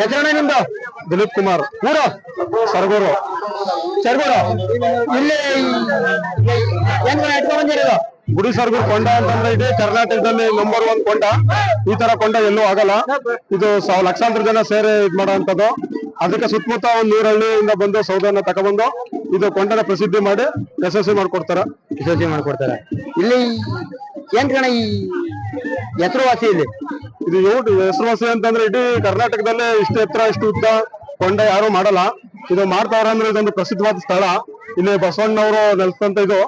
ಹೆಸರಣ್ಣ ನಿಮ್ದು? ದಿಲೀಪ್ ಕುಮಾರ್. ಊರು? ಸರ್ಗೂರು ಸರ್ಗೂರು ಇಲ್ಲಿ ಏನ್ ಇಟ್ಕೊಂಡ್ ಬಂದಿರೋದು ಗುಡಿ ಸರ್ಗೂರ್ ಕೊಂಡ ಅಂತಂದ್ರೆ ಇಡೀ ಕರ್ನಾಟಕದಲ್ಲಿ ನಂಬರ್ ಒನ್ ಕೊಂಡ. ಈ ತರ ಕೊಂಡ ಎಲ್ಲೂ ಆಗಲ್ಲ. ಇದು ಲಕ್ಷಾಂತರ ಜನ ಸೇರಿ ಇದ್ ಮಾಡೋಂಥದ್ದು ಅದಕ್ಕೆ ಸುತ್ತಮುತ್ತ ಒಂದ್ ನೂರಹಳ್ಳಿಯಿಂದ ಬಂದು ಸೌದನ್ನ ತಗೊಬಂದು ಇದು ಕೊಂಡನ ಪ್ರಸಿದ್ಧಿ ಮಾಡಿ ಯಶಸ್ವಿ ಮಾಡ್ಕೊಡ್ತಾರ. ಯಶಸ್ವಿ ಮಾಡ್ಕೊಡ್ತಾರೆ. ಇಲ್ಲಿ ಏನ್ ಕಣ ಈ ಹೆಸರುವಾಸಿ ಇಲ್ಲಿ? ಇದು ಇವ್ರು ಹೆಸರುವಾಸಿ ಅಂತಂದ್ರೆ ಇಡೀ ಕರ್ನಾಟಕದಲ್ಲೇ ಇಷ್ಟು ಎತ್ತರ, ಇಷ್ಟು ಉದ್ದ ಕೊಂಡ ಯಾರು ಮಾಡಲ್ಲ. ಇದು ಮಾಡ್ತಾರ ಅಂದ್ರೆ ಇದೊಂದು ಪ್ರಸಿದ್ಧವಾದ ಸ್ಥಳ. ಇಲ್ಲಿ ಬಸವಣ್ಣವರು ನೆಲೆಸ್ತಂತ ಇದು.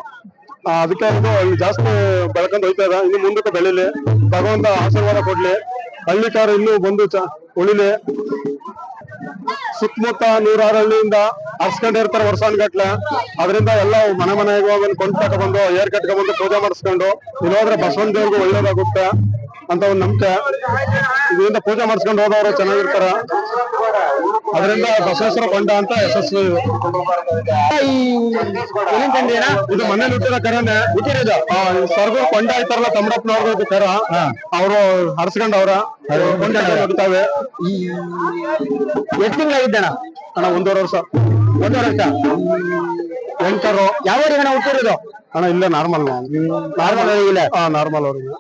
ಅದಕ್ಕೆ ಇದು ಜಾಸ್ತಿ ಬೆಳಕೊಂಡು ಹೋಯ್ತಾ ಇದೆ ಇನ್ನು ಮುಂದಕ್ಕೆ ಬೆಳಿಲಿ. ಭಗವಂತ ಆಶೀರ್ವಾದ ಕೊಡ್ಲಿ. ಹಳ್ಳಿಕಾರ ಇನ್ನೂ ಬಂದು ಚ, ಉಳಿಲಿ. ಸುತ್ತಮುತ್ತ ನೂರಾರು ಹಳ್ಳಿಯಿಂದ ಹರ್ಸ್ಕೊಂಡಿರ್ತಾರೆ ವರ್ಷಾನ್ಗಟ್ಲೆ. ಅದರಿಂದ ಎಲ್ಲ ಮನೆ ಮನೆಗೆ ಹೋಗಿ ಕೊಂಡ್ ತಗೊಂಡು ಏರ್ ಕಟ್ಕೊಂಡ್ಬಂದು ಪೂಜೆ ಮಾಡಿಸ್ಕೊಂಡು. ಇಲ್ಲೋದ್ರೆ ಬಸವನ ದೇವ್ರಿಗೂ ಒಳ್ಳೇದಾಗುತ್ತೆ. ಅಂತ ಒಂದು ನಂಬಿಕೆ. ಇದರಿಂದ ಪೂಜೆ ಮಾಡಿಸ್ಕೊಂಡು ಹೋದವರು ಚೆನ್ನಾಗಿರ್ತಾರ. ಅದರಿಂದ ಬಸವೇಶ್ವರ ಕೊಂಡ ಅಂತ ಯಶಸ್ವಿ ಇದು. ಮನೆ ಹುಟ್ಟಿದ ಕರನೆ. ಹುಟ್ಟಿರೋದು ಸರ್ಗು ಕೊಂಡ ಆಯ್ತಾರಲ್ಲ ತಮ್ಮಡಪ್ಪನವ್ರದ್ದು ಕರ? ಅವರು ಹರ್ಸ್ಕೊಂಡವ್ರ ಕೊಂಡ ಹೋಗ್ತಾವೆ ಈ ಎಷ್ಟು ತಿಂಗಳಾಗಿದ್ದಣ ಅಣ್ಣ? ಒಂದೂವರೆ ವರ್ಷ. ಒಂದೂವರೆ ವರ್ಷ? ಎಂಟರು ಯಾವ ಊರಿಗೆ ಹುಟ್ಟಿರೋದು? ஆனா இல்ல நார்மல் தான். நார்மல் வரீங்களா ஆ நார்மல் வருங்க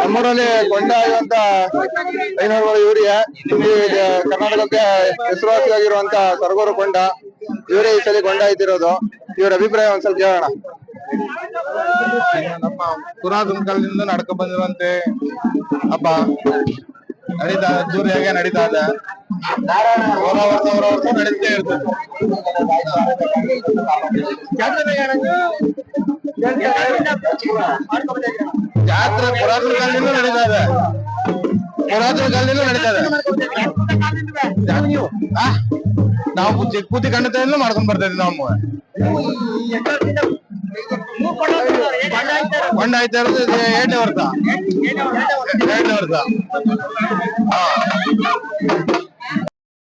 ನಮ್ಮೂರಲ್ಲಿ ಕೊಂಡ ಆಗಿರುವಂತ ಐನೂರುಗಳು ಇಲ್ಲಿ ಕರ್ನಾಟಕಕ್ಕೆ ಹೆಸರುವಾಸಿಯಾಗಿರುವಂತ ಸರ್ಗೂರು ಕೊಂಡ, ಇವರೇ ಈ ಸಲ ಕೊಂಡ ಇದ್ದಿರೋದು. ಇವರ ಅಭಿಪ್ರಾಯ ಒಂದ್ ಸ್ವಲ್ಪ ಕೇಳೋಣ. ನಮ್ಮ ಪುರಾತನ ಕಾಲದಿಂದ ನಡ್ಕೊ ಬಂದಿರುವಂತೆ ಹಬ್ಬ ನಡೀತಾ ಜೂರಿಯಾಗೆ ನಡೀತಾ ಇದೆ. ಹೊರ ವರ್ಷ ಹೊರ ವರ್ಷ ನಡೀತೇ ಇರ್ತದೆ. ಜಾತ್ರೆ ಪುರಾತನ ಕಾಲದಿಂದ ನಡೀತಾ ಇದೆ. ಪುರಾತನ ಕಾಲದಿಂದ ನಡೀತಾ ಇದೆ. ಆ? ನಾವು ಚಿಕ್ಕ ಪೂತಿ ಖಂಡಿತ ಮಾಡ್ಕೊಂಡ್ ಬರ್ತಾ ಇದ್ವಿ ನಾವು. ಕೊಂಡ ಆಯ್ತಾ ಇರೋದು? ಇದು ಎರಡನೇ ವರ್ಷ. ಎರಡನೇ ವರ್ಷ. ಹಾ